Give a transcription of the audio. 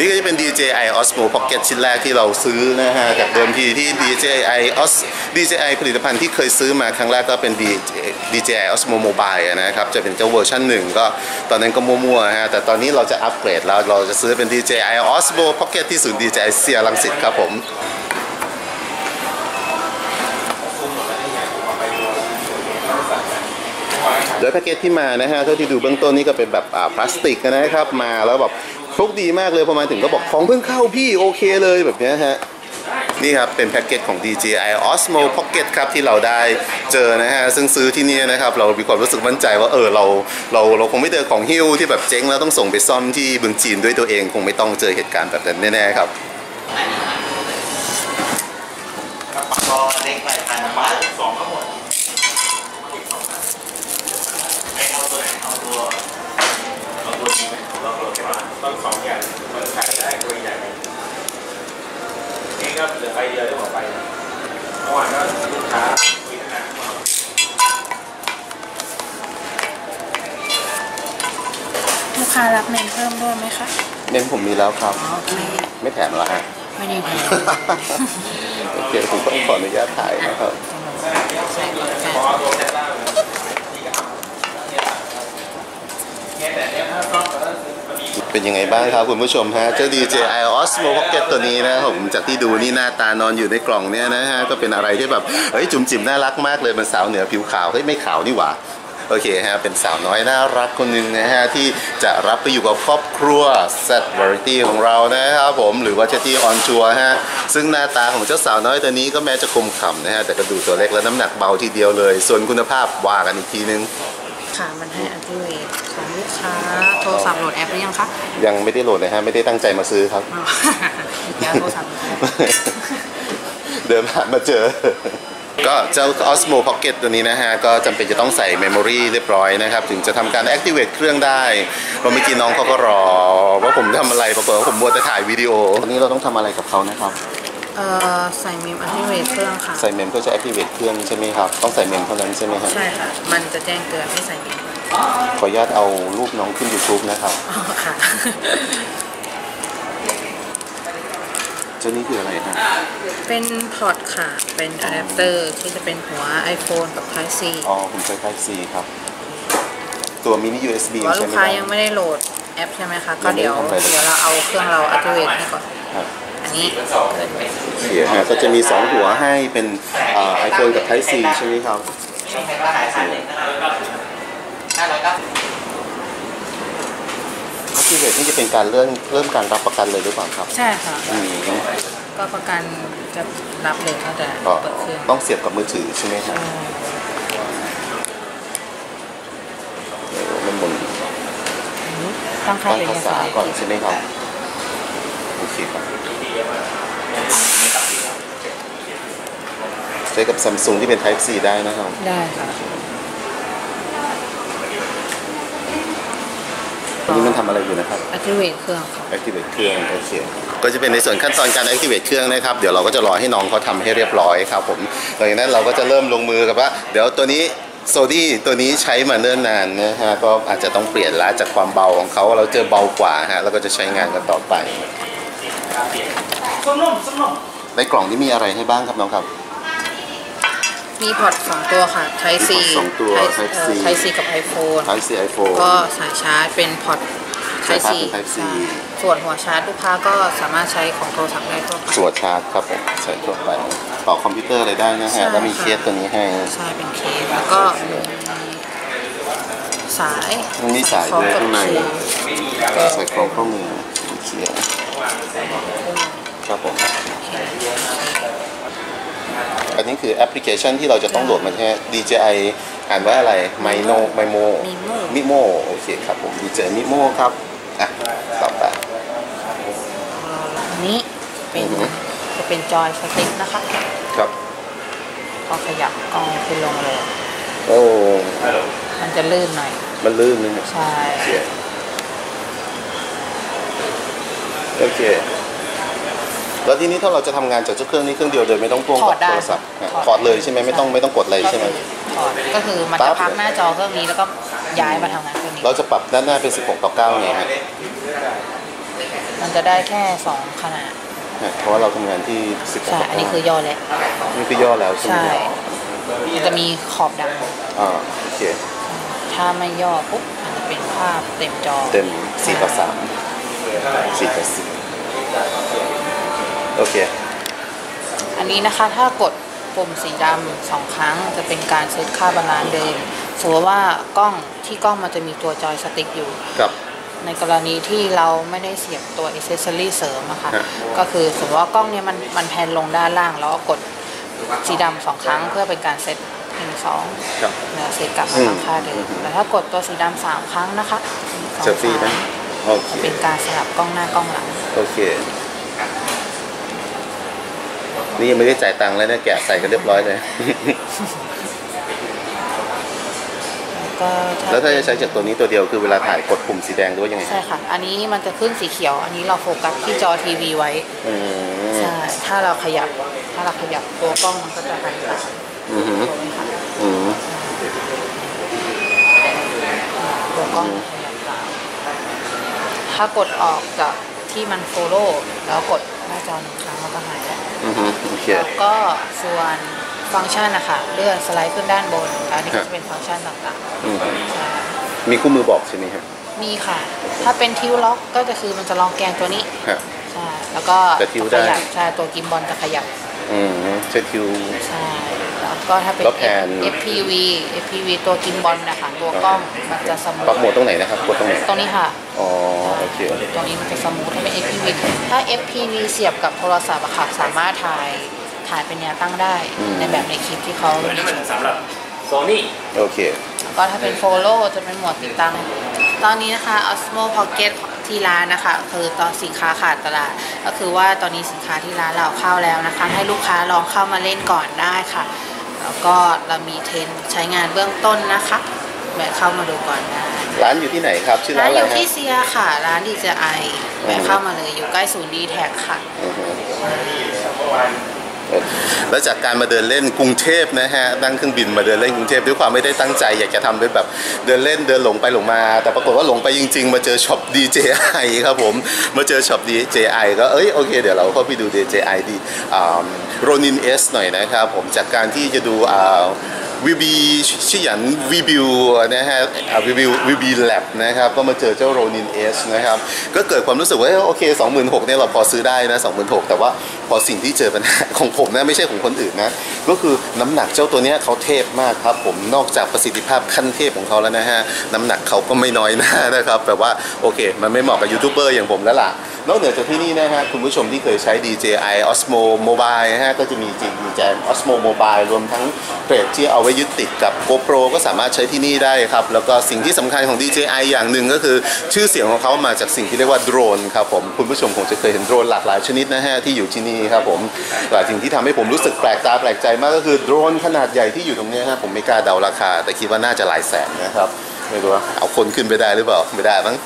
นี่ก็จะเป็น DJI Osmo Pocket ชิ้นแรกที่เราซื้อนะฮะจากเดิมทีที่ DJI Os DJI ผลิตภัณฑ์ที่เคยซื้อมาครั้งแรกก็เป็น DJI Osmo Mobile นะครับจะเป็นเจ้าเวอร์ชันหนึ่งก็ตอนนั้นก็มั่วๆฮะแต่ตอนนี้เราจะอัปเกรดแล้วเราจะซื้อเป็น DJI Osmo Pocket ที่ศูนย์ DJI เซียรังสิตครับผมโดยแพ็กเกจที่มานะฮะเท่าที่ดูเบื้องต้นนี่ก็เป็นแบบอ่าพลาสติกนะครับมาแล้วแบบ คดีมากเลยพอมาถึงก็บอกของเพิ่งเข้าพี่โอเคเลยแบบนี้ฮะนี่ครับ เป็นแพ็กเกจของ DJI Osmo Pocket ครับ ที่เราได้เจอนะฮะ ซึ่งซื้อที่นี่นะครับ เรามีความรู้สึกมั่นใจว่าเออเราเราเราคงไม่เจอของฮิ้วที่แบบเจ๊งแล้วต้องส่งไปซ่อมที่เมืองจีนด้วยตัวเอง คงไม่ต้องเจอเหตุการณ์แบบนั้นแน่ๆครับก็เล็กไปพันบาทสองก็หมดให้เอาตัวไหนเอาตัวเอาตัวนี้ไหมเราตัวที่ว่าต้องสองอย่างมันขายได้ตัวใหญ่ไหมนี่ ก็เหลือไปเดียวได้หมดไปเมื่อวานก็ลูกค้าคุยกันนะลูกค้ารับเมนเพิ่มด้วยไหมคะ เน้นผมมีแล้วครับ โอเค ไม่แถมแล้วฮะ ไม่ได้แพงโอเคผมต้องขออนุญาตถ่ายนะครับใส่ก่อนแฟนพอเอาตัวเซตล่างเนี่ยแต่เนี่ยถ้าต้องแล้วมันมี เป็นยังไงบ้างครับคุณผู้ชมฮะเจ้า DJI Osmo Pocket ตัวนี้นะผมจากที่ดูนี่หน้าตานอนอยู่ในกล่องเนี่ยนะฮะก็เป็นอะไรที่แบบเฮ้ยจุ๋มจิ๋มน่ารักมากเลยเป็นสาวเหนือผิวขาวเฮ้ยไม่ขาวนี่หว่าโอเคฮะเป็นสาวน้อยน่ารักคนหนึ่งนะฮะที่จะรับไปอยู่กับครอบครัว Set Variety ของเรานะครับผมหรือว่าเชที่ออนชัวฮะซึ่งหน้าตาของเจ้าสาวน้อยตัวนี้ก็แม้จะคมขำนะฮะแต่ก็ดูตัวเล็กและน้ำหนักเบาทีเดียวเลย ส่วนคุณภาพว่ากันอีกทีนึง ค่ะ มันให้อัลติเวทของลูกค้า โทรศัพท์โหลดแอปหรือยังคะ ยังไม่ได้โหลดนะฮะ ไม่ได้ตั้งใจมาซื้อครับอ๋อเดี๋ยวโทรศัพท์เดินผ่านมาเจอ ก็เจ้า Osmo Pocket ตัวนี้นะฮะ ก็จำเป็นจะต้องใส่เมมโมรีเรียบร้อยนะครับ ถึงจะทำการ activate เครื่องได้เพราะเมื่อกี้น้องเขาก็รอ ว่าผมทำอะไรปรากฏว่าผมมัวแต่ถ่ายวิดีโอวันนี้เราต้องทำอะไรกับเขานะครับเอ่อใส่เมมอัลติเวทเครื่องค่ะ ใส่เมมเพื่อจะ activate เครื่องใช่ไหมครับ ต้องใส่เมมเท่านั้นใช่ไหมครับ ใช่ค่ะ มันจะแจ้งเตือนให้ใส่เมมขออนุญาตเอารูปน้องขึ้น YouTube นะครับ อ๋อค่ะ เจ้านี้คืออะไรฮะเป็นพอร์ตค่ะ เป็นอะแดปเตอร์ที่จะเป็นหัว iPhone กับ Type C อ๋อผมใช้ Type C ครับ ตัวมินิ USB ว่าใช่ลูกไหมค้าคยัรับงไม่ได้โหลดแอปใช่ไหมคะ ก็เดี๋ยวยังไม่ได้ทำอะไรเลย เดี๋ยวเราเอาเครื่องเราอัลติเวทให้ก่อน ครับอั นนี้เกินไปเสียฮะก็จะมี 2 หัวให้เป็นไอโฟนกับ Type C ใช่ไหมครับห้าร้อยเก้าสิบ Activate นี่จะเป็นการเริ่มเริ่มการรับประกันเลยหรือเปล่าครับ ใช่ค่ะอืมก็ประกันจะรับเลยตั้งแต่ก็เปิดเครื่องต้องเสียบกับมือถือใช่ไหมครับเดี๋ยวมันหมุนต้องเข้าตั้งไปภาในษาสายก่อนใช่ไหมครับ โอเคครับใช้กับ Samsung ที่เป็น Type C ได้นะครับ ได้ค่ะอันนี้มันทำอะไรอยู่นะครับอัลติเวทเครื่องค่ะ activate เครื่องโอเคก็จะเป็นในส่วนขั้นตอนการ activate เครื่องนะครับ เดี๋ยวเราก็จะรอให้น้องเขาทำให้เรียบร้อยครับผมหลังจากนั้นเราก็จะเริ่มลงมือกับว่า เดี๋ยวตัวนี้โซดี้ตัวนี้ใช้มาเนิ่นนานนะฮะก็อาจจะต้องเปลี่ยนละจากความเบาของเขาเราเจอเบากว่าฮะแล้วก็จะใช้งานกันต่อไป ส้มนุ่มส้มนุ่มในกล่องนี้มีอะไรให้บ้างครับน้องครับ มีพอร์ตสองตัวค่ะ Type C มีพอร์ตสองตัว Type Type C Type C กับ iPhone Type C iPhone ก็สายชาร์จเป็นพอร์ต Type สาย C ชาร์จเป็น Type C ใช่ส่วนหัวชาร์จลูกค้าก็สามารถใช้ของโทรศัพท์ได้ทั่วไปส่วนชาร์จครับผมใส่ทั่วไปต่อคอมพิวเตอร์อะไรได้นะใช่ฮะแล้วมีค่ะเคสตัวนี้ให้ใช่เป็นเคสแล้วก็มีสายมันมีสายด้วยข้างในก็ใส่กล่องข้อมือ เขียนครับผมอันนี้คือแอปพลิเคชันที่เราจะต้องโหลดมาใช่ไหม DJI อ่านว่าอะไรไมโนไมโม Mimo มิโมโอเคครับผม DJI มิโมครับอะต่อไปอันนี้เป็นอือฮึจะเป็นจอยสติ๊กนะคะ ครับพอขยับกล้องขึ้นลงเลย โอ้ มันจะลื่นหน่อย มันลื่นนึงใช่ โอเคโอเค แล้วทีนี้ถ้าเราจะทำงานจากเจ้าเครื่องนี้เครื่องเดียวโดยไม่ต้องพ่วงถอกัดบได้โทรศัพท์อะถอดเลยใช่ไหมไม่ต้องไม่ต้องกดอะไรใช่ไหม ถอดก็คือมันปั๊จะบ พักหน้าจอเครื่องนี้แล้วก็ย้ายมาทำงานเครื่องนี้ เราจะปรับด้านหน้าเป็น 16 ต่อ9ไงฮะมันจะได้แค่สองขนาดเพราะว่าเราทำงานที่สิบใช่อันนี้คือย่อแล้วนี่คือย่อแล้วใช่ไหมใช่มันจะมีขอบดอ่าโอเคำถ้าไม่ย่อปุ๊บมันจะเป็นภาพเต็มจอเต็มสี่ต่อ สามสี่ต่อสี่โอเค อันนี้นะคะถ้ากดปุ่มสีดำสองครั้งจะเป็นการเซตค่าบาลานซ์เดิมสมมติว่ากล้องที่กล้องมันจะมีตัวจอยสติ๊กอยู่กับในกรณีที่เราไม่ได้เสียบตัวอิเซสซอรี่เสริมอะค่ะฮะก็คือสมมติว่ากล้องเนี้ยมันมันแพนลงด้านล่าง แล้วก็กดสีดำสองครั้งเพื่อเป็นการเซตหนึ่งสองกับเนื้อเซตกลับมาอืมทางค่าเดิมแต่ถ้ากดตัวสีดำสามครั้งนะคะหนึ่งสองเซลฟี่ไหมสาม โอเคเป็นการสลับกล้องหน้ากล้องหลัง โอเค นี่ยังไม่ได้จ่ายตังค์แล้วเนี่ยแกะใส่กันเรียบร้อยเลย ก็แล้วถ้าจะใช้จากตัวนี้ตัวเดียวคือเวลาถ่ายกดปุ่มสีแดงหรือว่ายังไงใช่ค่ะ อันนี้มันจะขึ้นสีเขียว อันนี้เราโฟกัสที่จอทีวีไว้ อืมใช่ ถ้าเราขยับ ถ้าเราขยับตัวกล้องมันก็จะหันหลังอือหือถูกไหมคะอืมตัวกล้องขยับตาม ถ้ากดออกจากที่มันโฟโล่แล้วกดหน้าจอหนึ่งครั้งมันก็หายแล้วอือหือโอเค แล้วก็ส่วนฟังก์ชันนะคะเลื่อนสไลด์ขึ้นด้านบนแล้วอันนี้ก็จะเป็นฟังก์ชันต่างอืมๆใช่มีคู่มือบอกใช่ไหมครับมีค่ะ ถ้าเป็นทิวล็อกก็จะคือมันจะลองแกงตัวนี้ฮะใช่ แล้วก็แต่ทิวได้ขยับใช่ ตัวกิมบอลจะขยับ อืมใช้คิว ใช่แล้วก็ถ้าเป็น แล้วแผน FPV FPV ตัวกิมบอลนะคะตัวกล้องมันจะสมูปรับโหมดทตรงไหนนะครับกดตรงไหนตรงนี้ค่ะ อ๋อโอเคตรงนี้มันจะสมูทถ้าเป็น FPV ถ้า FPV เสียบกับโทรศัพท์อะค่ะสามารถถ่ายถ่ายเป็นแนวตั้งได้อืมในแบบในคลิปที่เขาตัวนี้มันสำหรับโซนี่โอเค แล้วก็ถ้าเป็น Follow จะเป็นหมวดติดตั้ง ตอนนี้นะคะ Osmo Pocket ที่ร้านนะคะ คือตอนสินค้าขาดตลาด ก็คือว่าตอนนี้สินค้าที่ร้านเราเข้าแล้วนะคะ ให้ลูกค้าลองเข้ามาเล่นก่อนได้ค่ะ แล้วก็เรามีเทรนใช้งานเบื้องต้นนะคะแวะเข้ามาดูก่อนได้ร้านอยู่ที่ไหนครับ ชื่อร้าร้านนออะไรยู่ฮะที่เซียค่ะ ร้านดีเจไอแวะเข้ามาเลยอยู่ใกล้ศูนย์ดีแท็กค่ะ อือหือ แล้วจากการมาเดินเล่นกรุงเทพนะฮะนั่งเครื่องบินมาเดินเล่นกรุงเทพด้วยความไม่ได้ตั้งใจ อยากจะทำด้วยแบบเดินเล่นเดินหลงไปหลงมา แต่ปรากฏว่าหลงไปจริง ๆ มาเจอช็อป DJI ครับผมมาเจอช็อป DJI ก็เอ้ยโอเคเดี๋ยวเราเข้าไปดู DJI ดีโรนิน S หน่อยนะครับผมจากการที่จะดูอ่า วีบีชื่อหยันวีบิวนะฮะวีบิววีบีแลบนะครับก็มาเจอเจ้าโรนินเอสนะครับก็เกิดความรู้สึกว่าเอ้ยโอเค26,000เนี่ยเราพอซื้อได้นะ26,000แต่ว่าพอสิ่งที่เจอปัญหาของผมนะไม่ใช่ของคนอื่นนะก็คือน้ำหนักเจ้าตัวเนี้ยเขาเทพมากครับผมนอกจากประสิทธิภาพขั้นเทพของเขาแล้วนะฮะน้ำหนักเขาก็ไม่น้อยหน้านะครับแบบว่าโอเค มันไม่เหมาะกับยูทูบเบอร์อย่างผมแล้วล่ะ นอกเหนือจากที่นี่นะฮะคุณผู้ชมที่เคยใช้ DJI Osmo Mobile นะฮะก็จะมี DJI Osmo Mobile รวมทั้งเพจที่เอาไว้ยึดติดกับ GoPro ก็สามารถใช้ที่นี่ได้ครับ แล้วก็สิ่งที่สำคัญของ DJI อย่างหนึ่งก็คือ ชื่อเสียงของเขามาจากสิ่งที่เรียกว่าโดรนครับผมคุณผู้ชมคงจะเคยเห็นโดรนหลากหลายชนิดนะฮะที่อยู่ที่นี่ครับผมแต่สิ่งที่ทำให้ผมรู้สึกแปลกตาแปลกใจมากก็คือโดรนขนาดใหญ่ที่อยู่ตรงนี้ฮะผมไม่กล้าเดาราคา แต่คิดว่าน่าจะหลายแสนนะครับไม่รู้ว่าเอาคนขึ้นไปได้หรือเปล่าไม่ได้มั้ง